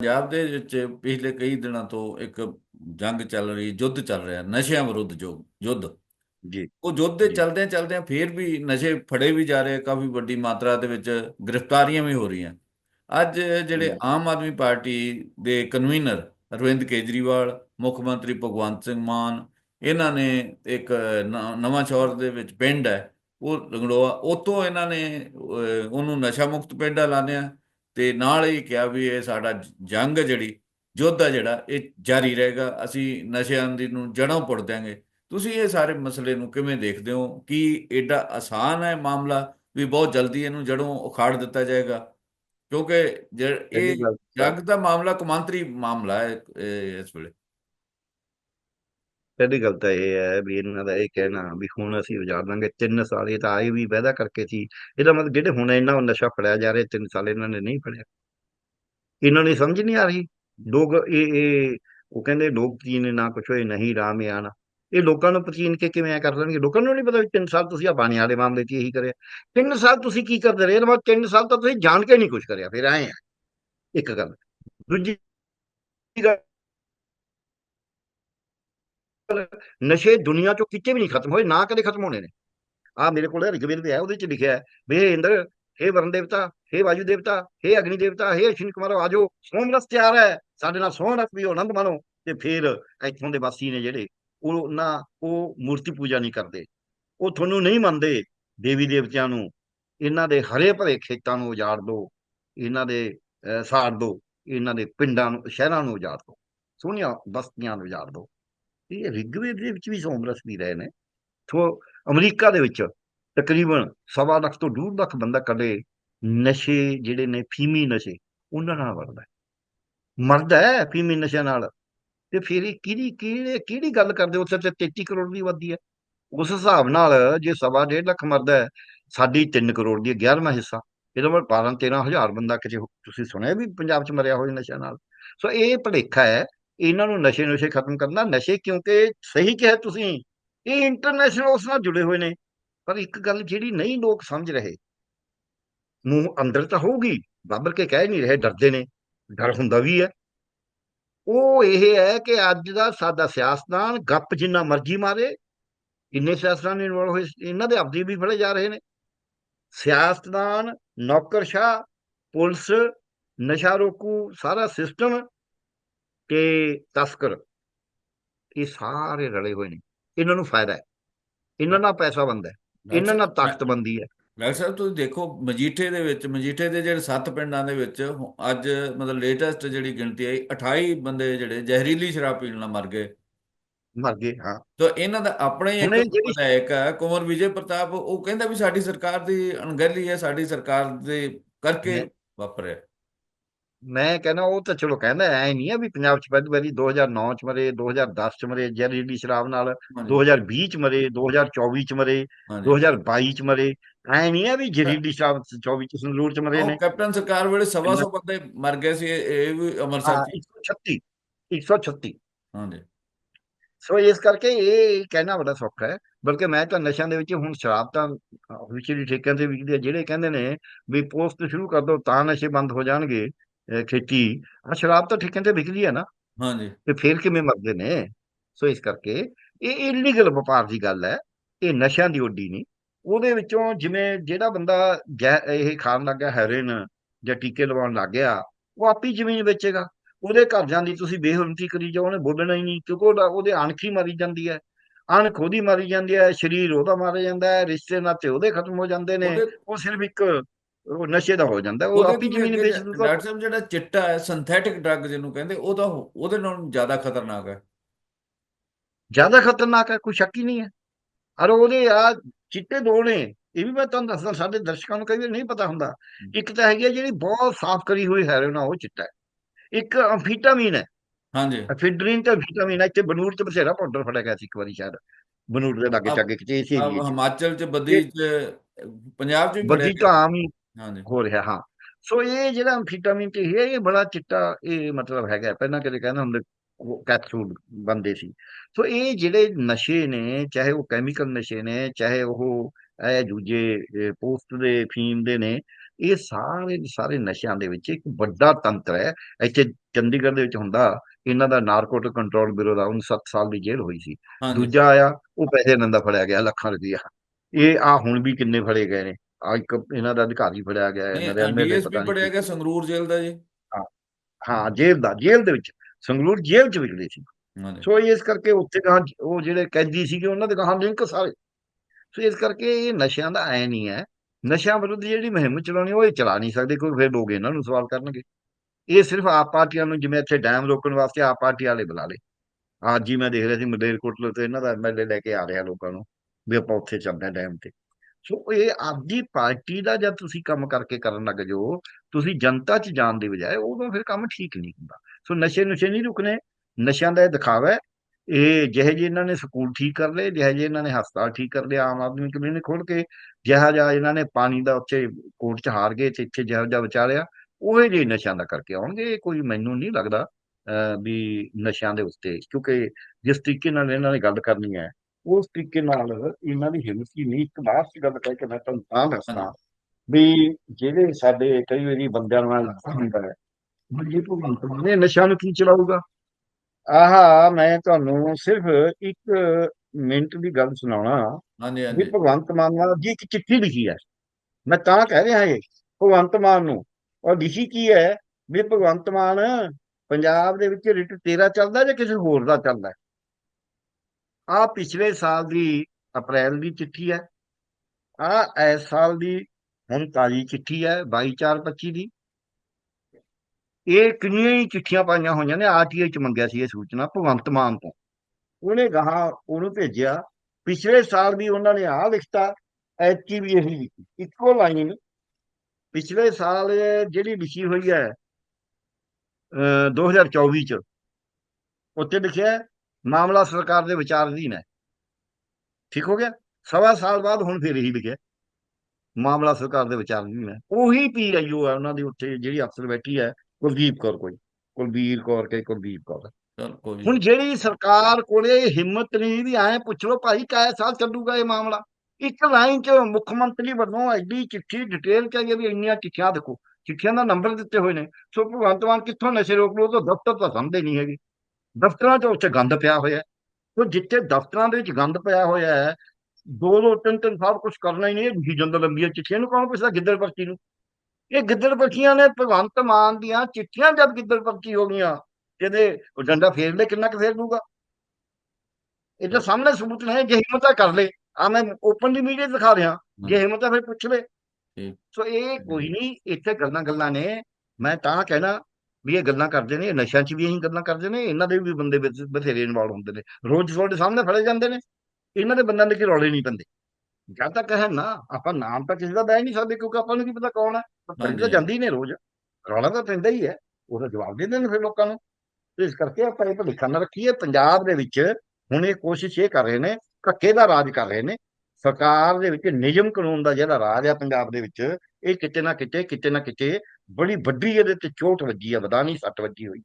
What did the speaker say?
ਪੰਜਾਬ ਦੇ ਵਿੱਚ ਪਿਛਲੇ ਕਈ ਦਿਨਾਂ ਤੋਂ ਇੱਕ ਜੰਗ ਚੱਲ ਰਹੀ ਯੁੱਧ ਚੱਲ ਰਿਹਾ ਨਸ਼ਿਆਂ ਵਿਰੁੱਧ ਜੋ ਯੁੱਧ ਜੀ ਉਹ ਯੁੱਧ ਦੇ ਜੀ। ਚਲਦਿਆਂ ਚਲਦਿਆਂ ਫੇਰ ਵੀ ਨਸ਼ੇ ਫੜੇ ਵੀ ਜਾ ਰਹੇ ਕਾਫੀ ਵੱਡੀ ਮਾਤਰਾ ਦੇ ਵਿੱਚ ਗ੍ਰਿਫਤਾਰੀਆਂ ਵੀ ਹੋ ਰਹੀਆਂ ਅੱਜ ਜਿਹੜੇ। ਆਮ ਆਦਮੀ ਪਾਰਟੀ ਦੇ ਕਨਵੀਨਰ ਅਰਵਿੰਦ ਕੇਜਰੀਵਾਲ ਮੁੱਖ ਮੰਤਰੀ ਭਗਵੰਤ ਸਿੰਘ ਮਾਨ ਇਹਨਾਂ ਨੇ ਇੱਕ ਨਵਾਂ ਸ਼ਹਿਰ ਦੇ ਵਿੱਚ ਪਿੰਡ ਹੈ ਉਹ ਲੰਗੜੋਆ ਉਤੋਂ ਇਹਨਾਂ ਨੇ ਉਹਨੂੰ ਨਸ਼ਾ ਮੁਕਤ ਪਿੰਡ ਐਲਾਨਿਆ ਤੇ ਨਾਲ ਹੀ ਕਿਹਾ ਵੀ ਇਹ ਸਾਡਾ ਜੰਗ ਜਿਹੜੀ ਯੁੱਧ ਹੈ ਜਿਹੜਾ ਇਹ ਜਾਰੀ ਰਹੇਗਾ ਅਸੀਂ ਨਸ਼ਿਆਂ ਦੀ ਨੂੰ ਜੜ੍ਹੋਂ ਪੁੱਟ ਦਿਆਂਗੇ। ਤੁਸੀਂ ਇਹ ਸਾਰੇ ਮਸਲੇ ਨੂੰ ਕਿਵੇਂ ਦੇਖਦੇ ਹੋ? ਕੀ ਐਡਾ ਆਸਾਨ ਹੈ ਮਾਮਲਾ ਵੀ ਬਹੁਤ ਜਲਦੀ ਇਹਨੂੰ ਜੜ੍ਹੋਂ ਉਖਾੜ ਦਿੱਤਾ ਜਾਏਗਾ? ਕਿਉਂਕਿ ਇਹ ਜੰਗ ਦਾ ਮਾਮਲਾ ਕੌਮਾਂਤਰੀ ਮਾਮਲਾ ਹੈ ਇਸ ਵੇਲੇ। ਪਹਿਲੀ ਗੱਲ ਤਾਂ ਇਹ ਹੈ ਵੀ ਇਹਨਾਂ ਦਾ ਇਹ ਕਹਿਣਾ ਵੀ ਹੁਣ ਅਸੀਂ ਉਜਾੜ ਦਾਂਗੇ। 3 ਸਾਲ ਇਹ ਤਾਂ ਆਏ ਵੀ ਵਾਅਦਾ ਕਰਕੇ ਸੀ। ਇਹਦਾ ਮਤਲਬ ਜਿਹੜੇ ਹੁਣ ਇਹਨਾਂ ਨਸ਼ਾ ਫੜਿਆ ਜਾ ਰਿਹਾ 3 ਸਾਲ ਇਹਨਾਂ ਨੇ ਨਹੀਂ ਫੜਿਆ। ਇਹਨਾਂ ਨੂੰ ਸਮਝ ਨਹੀਂ ਆ ਰਹੀ। ਲੋਕ ਇਹ ਇਹ ਉਹ ਕਹਿੰਦੇ ਲੋਕ ਪਤੀਨ ਨਾ ਕੁਛ ਹੋਏ ਨਹੀਂ ਰਾਮ ਆਣਾ ਇਹ ਲੋਕਾਂ ਨੂੰ ਪਤੀਨ ਕੇ ਕਿਵੇਂ ਐ ਕਰ ਲੈਣਗੇ? ਲੋਕਾਂ ਨੂੰ ਨਹੀਂ ਪਤਾ ਵੀ 3 ਸਾਲ ਤੁਸੀਂ ਆ ਬਾਣੇ ਵਾਲੇ ਮਾਮਲੇ 'ਚ ਇਹੀ ਕਰਿਆ। 3 ਸਾਲ ਤੁਸੀਂ ਕੀ ਕਰਦੇ ਰਹੇ? ਇਹਦਾ ਮਤਲਬ 3 ਸਾਲ ਤਾਂ ਤੁਸੀਂ ਜਾਣ ਕੇ ਨਹੀਂ ਕੁਛ ਕਰਿਆ। ਫਿਰ ਆਏ ਆ। ਇੱਕ ਗੱਲ। ਦੂਜੀ ਗੱਲ ਨਸ਼ੇ ਦੁਨੀਆ ਚੋਂ ਕਿਤੇ ਵੀ ਨਹੀਂ ਖਤਮ ਹੋਏ ਨਾ ਕਦੇ ਖਤਮ ਹੋਣੇ ਨੇ। ਆ ਮੇਰੇ ਕੋਲ ਰਿਗਵੇਦ ਤੇ ਹੈ ਉਹਦੇ ਚ ਲਿਖਿਆ ਹੈ ਵੀ ਇੰਦਰ ਹੇ ਵਰਨ ਦੇਵਤਾ ਹੇ ਵਾਯੂ ਦੇਵਤਾ ਹੇ ਅਗਨੀ ਦੇਵਤਾ ਹੇ ਅਸ਼ਵਿਨ ਕੁਮਾਰ ਆਜੋ ਸੋਮ ਰਸ ਤਿਆਰ ਹੈ। ਸਾਡੇ ਨਾਲ ਸੋਹਣ ਰਸ ਵੀ ਆਨੰਦ ਮਾਣੋ। ਤੇ ਫਿਰ ਇੱਥੋਂ ਦੇ ਵਾਸੀ ਨੇ ਜਿਹੜੇ ਉਹ ਨਾ ਉਹ ਮੂਰਤੀ ਪੂਜਾ ਨਹੀਂ ਕਰਦੇ। ਉਹ ਤੁਹਾਨੂੰ ਨਹੀਂ ਮੰਨਦੇ ਦੇਵੀ ਦੇਵਤਿਆਂ ਨੂੰ। ਇਹਨਾਂ ਦੇ ਹਰੇ ਭਰੇ ਖੇਤਾਂ ਨੂੰ ਉਜਾੜ ਦਿਓ ਇਹਨਾਂ ਦੇ ਅਹ, ਸਾੜ ਦਿਓ ਇਹਨਾਂ ਦੇ ਪਿੰਡਾਂ ਨੂੰ ਸ਼ਹਿਰਾਂ ਨੂੰ ਉਜਾੜ ਦਿਓ ਸੋਹਣੀਆਂ ਬਸਤੀਆਂ ਨੂੰ ਉਜਾੜ ਦਿਓ ਇਹ ਰਿਗਵੇਦ ਦੇ ਵਿੱਚ ਵੀ ਸੋਮਰਸ ਵੀ ਰਹੇ ਨੇ ਸੋ ਅਮਰੀਕਾ ਦੇ ਵਿੱਚ ਤਕਰੀਬਨ ਸਵਾ ਲੱਖ ਤੋਂ ਡੂਢ ਲੱਖ ਬੰਦਾ ਕਦੇ ਨਸ਼ੇ ਜਿਹੜੇ ਨੇ ਫੀਮੀ ਨਸ਼ੇ ਉਹਨਾਂ ਨਾਲ ਵਰਦਾ ਮਰਦਾ ਹੈ ਫੀਮੀ ਨਸ਼ੇ ਨਾਲ ਤੇ ਫਿਰ ਇਹ ਕਿਹੜੀ ਕਿਹੜੇ ਕਿਹੜੀ ਗੱਲ ਕਰਦੇ ਹੋ ਉੱਥੇ ਤੇ 33 ਕਰੋੜ ਦੀ ਆਬਾਦੀ ਹੈ ਉਸ ਹਿਸਾਬ ਨਾਲ ਜੇ ਸਵਾ ਡੇਢ ਲੱਖ ਮਰਦਾ ਹੈ ਸਾਡੀ 3 ਕਰੋੜ ਦੀ 11ਵਾਂ ਹਿੱਸਾ ਇਹਦਾ ਮਤਲਬ 12 13 ਹਜ਼ਾਰ ਬੰਦਾ ਕਿਤੇ ਤੁਸੀਂ ਸੁਣਿਆ ਵੀ ਪੰਜਾਬ 'ਚ ਮਰਿਆ ਹੋਇਆ ਨਸ਼ਿਆਂ ਨਾਲ ਸੋ ਇਹ ਭੁਲੇਖਾ ਹੈ ਇਹਨਾਂ ਨੂੰ ਨਸ਼ੇ ਨੁਸ਼ੇ ਖਤਮ ਕਰਨਾ ਨਸ਼ੇ ਕਿਉਂਕਿ ਸਹੀ ਕਿਹਾ ਤੁਸੀਂ, ਇਹ ਇੰਟਰਨੈਸ਼ਨਲ ਉਸ ਨਾਲ ਜੁੜੇ ਹੋਏ ਨੇ। ਪਰ ਇੱਕ ਗੱਲ ਜਿਹੜੀ ਨਹੀਂ ਲੋਕ ਸਮਝ ਰਹੇ, ਮੂੰਹ ਅੰਦਰ ਤਾਂ ਹੋਊਗੀ, ਬਾਬਰ ਕੇ ਕਹਿ ਨਹੀਂ ਰਹੇ, ਡਰਦੇ ਨੇ, ਡਰ ਹੁੰਦਾ ਵੀ ਹੈ। ਉਹ ਇਹ ਹੈ ਕਿ ਅੱਜ ਦਾ ਸਾਡਾ ਸਿਆਸਤਦਾਨ ਗੱਪ ਜਿੰਨਾ ਮਰਜ਼ੀ ਮਾਰੇ ਇੰਨੇ ਸਿਆਸਤਦਾਨ ਇਨਵੋਲਵ ਹੋਏ, ਇਹਨਾਂ ਦੇ ਆਪਦੀ ਵੀ ਫੜੇ ਜਾ ਰਹੇ ਨੇ। ਸਿਆਸਤਦਾਨ ਨੌਕਰਸ਼ਾਹ ਪੁਲਿਸ, ਨਸ਼ਾ ਰੋਕੂ, ਸਾਰਾ ਸਿਸਟਮ ਤੇ ਤਸਕਰ ਇਹ ਸਾਰੇ ਰਲੇ ਹੋਏ ਨੇ। ਇਹਨਾਂ ਨੂੰ ਫਾਇਦਾ ਹੈ। ਇਹਨਾਂ ਨਾਲ ਪੈਸਾ ਬੰਦਾ ਹੈ। ਇਹਨਾਂ ਨਾਲ ਤਾਕਤ ਬੰਦੀ ਹੈ। ਡਾਕਟਰ ਸਾਹਿਬ ਤੁਸੀਂ ਦੇਖੋ ਮਜੀਠੇ ਦੇ ਵਿੱਚ ਮਜੀਠੇ ਦੇ ਜਿਹੜੇ ਸੱਤ ਪਿੰਡਾਂ ਦੇ ਵਿੱਚ ਅੱਜ ਮਤਲਬ ਲੇਟੈਸਟ ਜਿਹੜੀ ਗਿਣਤੀ ਆਈ 28 ਬੰਦੇ ਜਿਹੜੇ ਜ਼ਹਿਰੀਲੀ ਸ਼ਰਾਬ ਪੀਣ ਨਾਲ ਮਰ ਗਏ। ਮਰ ਗਏ ਹਾਂ। ਤਾਂ ਇਹਨਾਂ ਦਾ ਆਪਣਾ ਇੱਕ ਵਿਧਾਇਕ ਹੈ ਕੁੰਵਰ ਵਿਜੇ ਪ੍ਰਤਾਪ ਉਹ ਕਹਿੰਦਾ ਵੀ ਸਾਡੀ ਸਰਕਾਰ ਦੀ ਅਣਗਹਿਲੀ ਹੈ ਸਾਡੀ ਸਰਕਾਰ ਦੇ ਕਰਕੇ ਵਾਪਰਿਆ। ਮੈਂ ਕਹਿੰਦਾ ਉਹ ਤਾਂ ਚਲੋ ਕਹਿੰਦਾ ਐ ਨਹੀਂ ਆ ਵੀ ਪੰਜਾਬ ਚ ਪਹਿਲੀ ਵਾਰੀ 2009 ਚ ਮਰੇ 2010 ਚ ਮਰੇ ਜ਼ਹਿਰੀਲੀ ਸ਼ਰਾਬ ਨਾਲ ਹਾਂਜੀ। 2020 ਚ ਮਰੇ 2024 ਚ ਮਰੇ ਹਾਂਜੀ। 2022 ਚ ਮਰੇ। ਐ ਨਹੀਂ ਆ ਵੀ ਜ਼ਹਿਰੀਲੀ ਸ਼ਰਾਬ 24 ਚ ਸੰਗਰੂਰ ਚ ਮਰੇ ਨੇ। ਕੈਪਟਨ ਸਰਕਾਰ ਵੇਲੇ ਸਵਾ ਸੌ ਬੰਦੇ ਮਰ ਗਏ ਸੀ ਇਹ ਵੀ ਅੰਮ੍ਰਿਤਸਰ ਹਾਂ, ਚ। 136 136 ਹਾਂਜੀ। ਸੋ ਇਸ ਕਰਕੇ ਇਹ ਕਹਿਣਾ ਬੜਾ ਸੌਖਾ ਹੈ ਬਲਕਿ ਮੈਂ ਤਾਂ ਨਸ਼ਿਆਂ ਦੇ ਵਿੱਚ ਹੁਣ ਸ਼ਰਾਬ ਤਾਂ ਵਿਚਲੀ ਠੇਕਿਆਂ ਤੇ ਵਿਕਦੀ ਹੈ ਜਿਹੜੇ ਕਹਿੰਦੇ ਨੇ ਵੀ ਪੋਸਟ ਸ਼ੁਰੂ ਕਰ ਦੋ ਤਾਂ ਨਸ਼ੇ ਬੰਦ ਹੋ ਜਾਣਗੇ। ਖੇਤੀ ਆ ਸ਼ਰਾਬ ਤਾਂ ਠੇਕਿਆਂ ਤੇ ਵਿਕਦੀ ਹੈ ਨਾ। ਹਾਂਜੀ। ਤੇ ਫਿਰ ਕਿਵੇਂ ਮਰਦੇ ਨੇ? ਸੋ ਇਸ ਕਰਕੇ ਇਹ ਇਲੀਗਲ ਵਪਾਰ ਦੀ ਗੱਲ ਹੈ। ਇਹ ਨਸ਼ਿਆਂ ਦੀ ਓਡੀ ਨਹੀਂ। ਉਹਦੇ ਵਿੱਚੋਂ ਜਿਵੇਂ ਜਿਹੜਾ ਬੰਦਾ ਇਹ ਖਾਣ ਲੱਗ ਗਿਆ ਹੈਰੋਇਨ ਜਾਂ ਟੀਕੇ ਲਵਾਉਣ ਲੱਗ ਗਿਆ ਉਹ ਆਪੀ ਜ਼ਮੀਨ ਵੇਚੇਗਾ। ਉਹਦੇ ਘਰ ਜਾਂਦੀ ਤੁਸੀਂ ਬੇਹੁਰਮਤੀ ਕਰੀ ਜਾਓ ਉਹਨੇ ਬੋਲਣਾ ਹੀ ਨਹੀਂ ਕਿਉਂਕਿ ਉਹਦਾ ਉਹਦੇ ਅਣਖ ਮਾਰੀ ਜਾਂਦੀ ਹੈ। ਅਣਖ ਉਹਦੀ ਮਾਰੀ ਜਾਂਦੀ ਹੈ ਸਰੀਰ ਉਹਦਾ ਮਾਰਿਆ ਜਾਂਦਾ ਹੈ ਰਿਸ਼ਤੇ ਨਾਤੇ ਉਹਦੇ ਖਤਮ ਹੋ ਜਾਂਦੇ ਨੇ। ਉਹ ਸਿਰਫ ਇੱਕ ਉਹ ਨਸ਼ੇ ਦਾ ਹੋ ਜਾਂਦਾ ਉਹ ਆਪੀ ਤੋਂ ਜ਼ਮੀਨ ਵੇਚ ਡਾਕਟਰ ਸਾਹਿਬ ਜਿਹੜਾ ਚਿੱਟਾ ਹੈ ਸਿੰਥੈਟਿਕ ਡਰੱਗ ਜਿਹਨੂੰ ਕਹਿੰਦੇ ਉਹ ਤਾਂ ਉਹਦੇ ਨਾਲੋਂ ਜ਼ਿਆਦਾ ਖਤਰਨਾਕ ਹੈ। ਜ਼ਿਆਦਾ ਖਤਰਨਾਕ ਹੈ ਕੋਈ ਸ਼ੱਕ ਹੀ ਨਹੀਂ ਹੈ। ਅਰ ਉਹਦੇ ਆ ਚਿੱਟੇ ਦੋ ਨੇ ਇਹ ਵੀ ਮੈਂ ਤੁਹਾਨੂੰ ਦੱਸਦਾ ਸਾਡੇ ਦਰਸ਼ਕਾਂ ਨੂੰ ਕਈ ਵਾਰ ਨਹੀਂ ਪਤਾ ਹੁੰਦਾ। ਇੱਕ ਤਾਂ ਹੈਗੀ ਜਿਹੜੀ ਬਹੁਤ ਸਾਫ਼ ਕਰੀ ਹੋਈ ਹੈਰੋਇਨ ਉਹ ਚਿੱਟਾ ਹੈ। ਇੱਕ ਅੰਫੀਟਾਮੀਨ ਹੈ। ਹਾਂਜੀ। ਐਫੀਡਰੀਨ ਤੇ ਅੰਫੀਟਾਮੀਨ ਹੈ ਇੱਥੇ ਬਨੂੜ ਚ ਬਥੇਰਾ ਪਾਊਡਰ ਫੜਿਆ ਗਿਆ ਸੀ ਇੱਕ ਵਾਰੀ ਸ਼ਾਇਦ। ਬਨੂੜ ਦੇ ਲਾਗੇ ਚਾਗੇ ਕਿਤੇ ਚ ਹਿਮਾਚਲ ਚ ਬੱਦੀ ਚ ਪੰਜਾਬ ਚ ਵੀ ਫੜਿਆ ਤਾਂ ਆਮ ਹੀ ਗਿਆ। ਹਾਂਜੀ। ਹੋ ਰਿਹਾ ਹਾਂ। ਸੋ ਇਹ ਜਿਹੜਾ ਅੰਫੀਟਾਮੀਨ ਤੇ ਹੈ ਇਹ ਬੜਾ ਚਿੱਟਾ ਇਹ ਮਤਲਬ ਹੈਗਾ। ਪਹਿਲਾਂ ਕਦੇ ਕਹਿੰਦੇ ਹੁੰਦੇ ਕੈਪਸੂਲ ਬੰਦੇ ਸੀ। ਸੋ ਇਹ ਜਿਹੜੇ ਨਸ਼ੇ ਨੇ ਚਾਹੇ ਉਹ ਕੈਮੀਕਲ ਨਸ਼ੇ ਨੇ ਚਾਹੇ ਉਹ ਇਹ ਦੂਜੇ ਪੋਸਟ ਦੇ ਫੀਮ ਦੇ ਨੇ ਇਹ ਸਾਰੇ ਸਾਰੇ ਨਸ਼ਿਆਂ ਦੇ ਵਿੱਚ ਇੱਕ ਵੱਡਾ ਤੰਤਰ ਹੈ। ਇੱਥੇ ਚੰਡੀਗੜ੍ਹ ਦੇ ਵਿੱਚ ਹੁੰਦਾ ਇਹਨਾਂ ਦਾ ਨਾਰਕੋਟਿਕ ਕੰਟਰੋਲ ਬਿਊਰੋ ਦਾ ਉਹਨੂੰ 7 ਸਾਲ ਦੀ ਜੇਲ੍ਹ ਹੋਈ ਸੀ। ਦੂਜਾ ਆਇਆ ਉਹ ਪੈਸੇ ਦਿੰਦਾ ਫੜਿਆ ਗਿਆ ਲੱਖਾਂ ਰੁਪਈਆ। ਇਹ ਆ ਹੁਣ ਵੀ ਕਿੰਨੇ ਫੜੇ ਗਏ ਨੇ। ਇੱਕ ਇਹਨਾਂ ਦਾ ਅਧਿਕਾਰੀ ਫੜਿਆ ਗਿਆ ਇਹਨਾਂ ਦੇ ਐਮਐਲਏ ਪਤਾ ਨਹੀਂ ਗਿਆ ਸੰਗਰੂਰ ਜੇਲ੍ਹ ਦਾ ਜੀ। ਹਾਂ ਜੇਲ੍ਹ ਦਾ ਜੇਲ੍ਹ ਦੇ ਵਿੱਚ ਸੰਗਰੂਰ ਜੇਲ੍ਹ ਚ ਵਿਕਦੇ ਸੀ। ਸੋ ਇਸ ਕਰਕੇ ਉੱਥੇ ਕਹਾਂ ਉਹ ਜਿਹੜੇ ਕੈਦੀ ਸੀਗੇ ਉਹਨਾਂ ਦੇ ਕਹਾਂ ਲਿੰਕ ਸਾਰੇ। ਸੋ ਇਸ ਕਰਕੇ ਇਹ ਨਸ਼ਿਆਂ ਦਾ ਐ ਨਹੀਂ ਹੈ। ਨਸ਼ਿਆਂ ਵਿਰੁੱਧ ਜਿਹੜੀ ਮੁਹਿੰਮ ਚਲਾਉਣੀ ਉਹ ਇਹ ਚਲਾ ਨਹੀਂ ਸਕਦੇ ਕੋਈ ਫਿਰ ਲੋਕ ਇਹਨਾਂ ਨੂੰ ਸਵਾਲ ਕਰਨਗੇ। ਇਹ ਸਿਰਫ ਆਪ ਪਾਰਟੀਆਂ ਨੂੰ ਜਿਵੇਂ ਇੱਥੇ ਡੈਮ ਰੋਕਣ ਵਾਸਤੇ ਆਪ ਪਾਰਟੀ ਵਾਲੇ ਬੁਲਾ ਲੇ ਅੱਜ ਹੀ ਮੈਂ ਦੇਖ ਰਿਹਾ ਸੀ ਮਲੇਰਕੋਟਲੇ ਤੇ ਇਹਨਾਂ ਦਾ ਐਮਐਲਏ ਲੈ ਕੇ ਆ ਰਿਹਾ ਲੋਕਾਂ ਨੂੰ ਵੀ ਆਪਾਂ ਉੱਥੇ ਚੱਲਦੇ ਡੈਮ ਤੇ। ਸੋ ਇਹ ਆਪਦੀ ਪਾਰਟੀ ਦਾ ਜਦ ਤੁਸੀਂ ਕੰਮ ਕਰਕੇ ਕਰਨ ਲੱਗ ਜਾਓ, ਤੁਸੀਂ ਜਨਤਾ 'ਚ ਜਾਣ ਦੀ ਬਜਾਏ ਉਦੋਂ ਫਿਰ ਕੰਮ ਠੀਕ ਨਹੀਂ ਹੁੰਦਾ। ਸੋ ਨਸ਼ੇ ਨੁਸ਼ੇ ਨਹੀਂ ਰੁਕਨੇ ਨਸ਼ਿਆਂ ਦਾ ਇਹ ਦਿਖਾਵਾ ਇਹ ਜਿਹੇ ਜਿਹੇ ਇਹਨਾਂ ਨੇ ਸਕੂਲ ਠੀਕ ਕਰ ਲਏ, ਜਿਹੇ ਜਿਹੇ ਇਹਨਾਂ ਨੇ ਹਸਪਤਾਲ ਠੀਕ ਕਰ ਲਿਆ, ਆਮ ਆਦਮੀ ਕਲੀਨਿਕ ਖੋਲ ਕੇ ਜਿਹਾ ਜਿਹਾ ਇਹਨਾਂ ਨੇ ਪਾਣੀ ਦਾ ਉੱਥੇ ਕੋਰਟ 'ਚ ਹਾਰ ਗਏ ਤੇ ਇੱਥੇ ਜਿਹਾ ਜਿਹਾ ਵਿਚਾਰਿਆ, ਉਹ ਜਿਹੇ ਨਸ਼ਿਆਂ ਦਾ ਕਰਕੇ ਆਉਣਗੇ। ਇਹ ਕੋਈ ਮੈਨੂੰ ਨਹੀਂ ਲੱਗਦਾ, ਅਹ ਵੀ ਨਸ਼ਿਆਂ ਦੇ ਉੱਤੇ, ਕਿਉਂਕਿ ਜਿਸ ਤਰੀਕੇ ਨਾਲ ਇਹਨਾਂ ਨੇ ਗੱਲ ਕਰਨੀ ਹੈ ਉਸ ਤਰੀਕੇ ਨਾਲ ਇਹਨਾਂ ਦੀ ਹਿੰਮਤ ਹੀ ਨਹੀਂ ਇੱਕ ਲਾਸਟ ਗੱਲ ਕਹਿ ਕੇ ਮੈਂ ਤੁਹਾਨੂੰ ਤਾਂ ਦੱਸਣਾ ਵੀ ਜਿਹੜੇ ਸਾਡੇ ਕਈ ਵਾਰੀ ਬੰਦਿਆਂ ਨਾਲ ਹੁੰਦਾ ਹੈ ਵੀ ਭਗਵੰਤ ਮਾਨ ਇਹ ਨਸ਼ਿਆਂ ਨੂੰ ਕੀ ਚਲਾਊਗਾ? ਆਹ ਮੈਂ ਤੁਹਾਨੂੰ ਸਿਰਫ ਇੱਕ ਮਿੰਟ ਦੀ ਗੱਲ ਸੁਣਾਉਣਾ ਹਾਂਜੀ ਵੀ ਹਾਂਜੀ ਭਗਵੰਤ ਮਾਨ ਨਾਲ ਜੀ ਇੱਕ ਚਿੱਠੀ ਲਿਖੀ ਹੈ। ਮੈਂ ਤਾਂ ਕਹਿ ਰਿਹਾ ਇਹ ਭਗਵੰਤ ਮਾਨ ਨੂੰ। ਔਰ ਲਿਖੀ ਕੀ ਹੈ ਵੀ ਭਗਵੰਤ ਮਾਨ ਪੰਜਾਬ ਦੇ ਵਿੱਚ ਰਿਟ ਤੇਰਾ ਚੱਲਦਾ ਜਾਂ ਕਿਸੇ ਹੋਰ ਦਾ ਚੱਲਦਾ ਆ ਪਿਛਲੇ ਸਾਲ ਦੀ ਅਪ੍ਰੈਲ ਦੀ ਚਿੱਠੀ ਹੈ। ਆ ਇਸ ਸਾਲ ਦੀ ਹੁਣ ਤਾਜੀ ਚਿੱਠੀ ਹੈ 22/4/25 ਦੀ। ਇਹ ਕਿੰਨੀਆਂ ਹੀ ਚਿੱਠੀਆਂ ਪਾਈਆਂ ਹੋਈਆਂ ਨੇ ਆਰਟੀਆਈ ਚ ਮੰਗਿਆ ਸੀ ਇਹ ਸੂਚਨਾ, ਭਗਵੰਤ ਮਾਨ ਤੋਂ। ਉਹਨੇ ਗਾਹਾਂ ਉਹਨੂੰ ਭੇਜਿਆ, ਪਿਛਲੇ ਸਾਲ ਵੀ ਉਹਨਾਂ ਨੇ ਆਹ ਲਿਖਤਾ, ਐਤਕੀ ਵੀ ਇਹੀ ਲਿਖੀ, ਇੱਕੋ ਲਾਈਨ। ਪਿਛਲੇ ਸਾਲ ਜਿਹੜੀ ਲਿਖੀ ਹੋਈ ਹੈ, ਅਹ 2024 ਚ ਉੱਤੇ ਲਿਖਿਆ ਮਾਮਲਾ ਸਰਕਾਰ ਦੇ ਵਿਚਾਰ ਅਧੀਨ ਹੈ। ਠੀਕ ਹੋ ਗਿਆ? ਸਵਾ ਸਾਲ ਬਾਅਦ ਹੁਣ ਫਿਰ ਇਹੀ ਲਿਖਿਆ। ਮਾਮਲਾ ਸਰਕਾਰ ਦੇ ਵਿਚਾਰ ਅਧੀਨ ਹੈ। ਉਹੀ ਪੀਆਈਓ ਹੈ ਉਹਨਾਂ ਦੀ ਉੱਥੇ ਜਿਹੜੀ ਅਫਸਰ ਬੈਠੀ ਹੈ ਕੁਲਦੀਪ ਕੌਰ ਕੋਈ। ਕੁਲਬੀਰ ਕੌਰ ਕੇ ਕੁਲਦੀਪ ਕੌਰ। ਹੁਣ ਜਿਹੜੀ ਸਰਕਾਰ ਕੋਲੇ ਹਿੰਮਤ ਨਹੀਂ ਵੀ ਐ ਪੁੱਛ ਲਓ ਭਾਈ ਕਾਇਆ ਸਾਲ ਚੱਲੂਗਾ ਇਹ ਮਾਮਲਾ? ਇੱਕ ਲਾਈਨ ਚ ਮੁੱਖ ਮੰਤਰੀ ਵੱਲੋਂ ਐਡੀ ਚਿੱਠੀ ਡਿਟੇਲ ਚਾਹੀਏ ਵੀ ਇੰਨੀਆਂ ਚਿੱਠੀਆਂ ਦੇਖੋ। ਚਿੱਠੀਆਂ ਦਾ ਨੰਬਰ ਦਿੱਤੇ ਹੋਏ ਨੇ। ਸੋ ਭਗਵੰਤ ਮਾਨ ਕਿੱਥੋਂ ਨਸ਼ੇ ਰੋਕ ਲੋ ਤਾਂ ਦਫ਼ਤਰ ਤਾਂ ਸੰਦੇ ਨਹੀਂ ਹੈਗੇ। ਦਫ਼ਤਰਾਂ 'ਚ ਉੱਥੇ ਗੰਦ ਪਿਆ ਹੋਇਆ ਸੋ ਜਿੱਥੇ ਦਫ਼ਤਰਾਂ ਦੇ ਵਿੱਚ ਗੰਦ ਪਿਆ ਹੋਇਆ ਹੈ ਦੋ ਦੋ ਤਿੰਨ ਤਿੰਨ ਸਾਲ ਕੁਝ ਕਰਨਾ ਹੀ ਨਹੀਂ ਲਿਖੀ ਜਾਂਦਾ ਲੰਬੀਆਂ ਚਿੱਠੀਆਂ ਨੂੰ ਕੌਣ ਪੁੱਛਦਾ ਗਿੱਦੜ ਪਰਚੀ ਨੂੰ? ਇਹ ਗਿੱਦੜ ਪਰਚੀਆਂ ਨੇ ਭਗਵੰਤ ਮਾਨ ਦੀਆਂ ਚਿੱਠੀਆਂ ਜਦ ਗਿੱਦੜ ਪਰਚੀ ਹੋ ਗਈਆਂ ਜਿਹਦੇ ਉਹ ਡੰਡਾ ਫੇਰ ਲੈ ਕਿੰਨਾ ਕੁ ਫੇਰ ਦੂਗਾ ਇਹ ਤਾਂ ਸਾਹਮਣੇ ਸਬੂਤ ਨੇ ਜੇ ਹਿੰਮਤ ਕਰ ਲੈ। ਆ ਮੈਂ ਓਪਨਲੀ ਮੀਡੀਆ ਦਿਖਾ ਰਿਹਾ। ਜੇ ਹਿੰਮਤ ਫਿਰ ਪੁੱਛ ਲੈ। ਸੋ ਇਹ ਕੋਈ ਨਹੀਂ ਇੱਥੇ ਗੱਲਾਂ ਗੱਲਾਂ ਨੇ। ਮੈਂ ਤਾਂ ਕਹਿਣਾ ਵੀ ਇਹ ਗੱਲਾਂ ਕਰਦੇ ਨੇ ਇਹ ਨਸ਼ਿਆਂ 'ਚ ਵੀ ਇਹੀ ਗੱਲਾਂ ਕਰਦੇ ਨੇ ਇਹਨਾਂ ਦੇ ਵੀ ਬੰਦੇ ਵਿੱਚ ਬਥੇਰੇ ਇਨਵੋਲਵ ਹੁੰਦੇ ਨੇ। ਰੋਜ਼ ਤੁਹਾਡੇ ਸਾਹਮਣੇ ਫੜੇ ਜਾਂਦੇ ਨੇ। ਇਹਨਾਂ ਦੇ ਬੰਦਿਆਂ ਦੇ ਕੀ ਰੌਲੇ ਨਹੀਂ ਪੈਂਦੇ। ਜਦ ਤੱਕ ਹੈ ਨਾ ਆਪਾਂ ਨਾਮ ਤਾਂ ਕਿਸੇ ਦਾ ਲੈ ਨਹੀਂ ਸਕਦੇ ਕਿਉਂਕਿ ਆਪਾਂ ਨੂੰ ਕੀ ਪਤਾ ਕੌਣ ਹੈ। ਪਰ ਤਾਂ। ਜਾਂਦੇ ਨੇ ਰੋਜ਼। ਰੌਲਾ ਤਾਂ ਪੈਂਦਾ ਹੀ ਹੈ। ਉਹਦਾ ਜਵਾਬ ਦੇ ਦੇਣ ਫਿਰ ਲੋਕਾਂ ਨੂੰ। ਇਸ ਕਰਕੇ ਆਪਾਂ ਇਹ ਭੁਲੇਖਾ ਨਾ ਰੱਖੀਏ। ਪੰਜਾਬ ਦੇ ਵਿੱਚ ਹੁਣ ਇਹ ਕੋਸ਼ਿਸ਼ ਇਹ ਕਰ ਰਹੇ ਨੇ ਧੱਕੇ ਦਾ ਰਾਜ ਕਰ ਰਹੇ ਨੇ। ਸਰਕਾਰ ਦੇ ਵਿੱਚ ਨਿਯਮ ਕਾਨੂੰਨ ਦਾ ਜਿਹੜਾ ਰਾਜ ਆ ਪੰਜਾਬ ਦੇ ਵਿੱਚ ਇਹ ਕਿਤੇ ਨਾ ਕਿਤੇ ਕਿਤੇ ਨਾ ਕਿਤੇ ਬੜੀ ਵੱਡੀ ਇਹਦੇ ਤੇ ਚੋਟ ਵੱਜੀ ਹੈ ਵਧਾਨੀ ਸੱਟ ਵੱਜੀ ਹੋਈ ਹੈ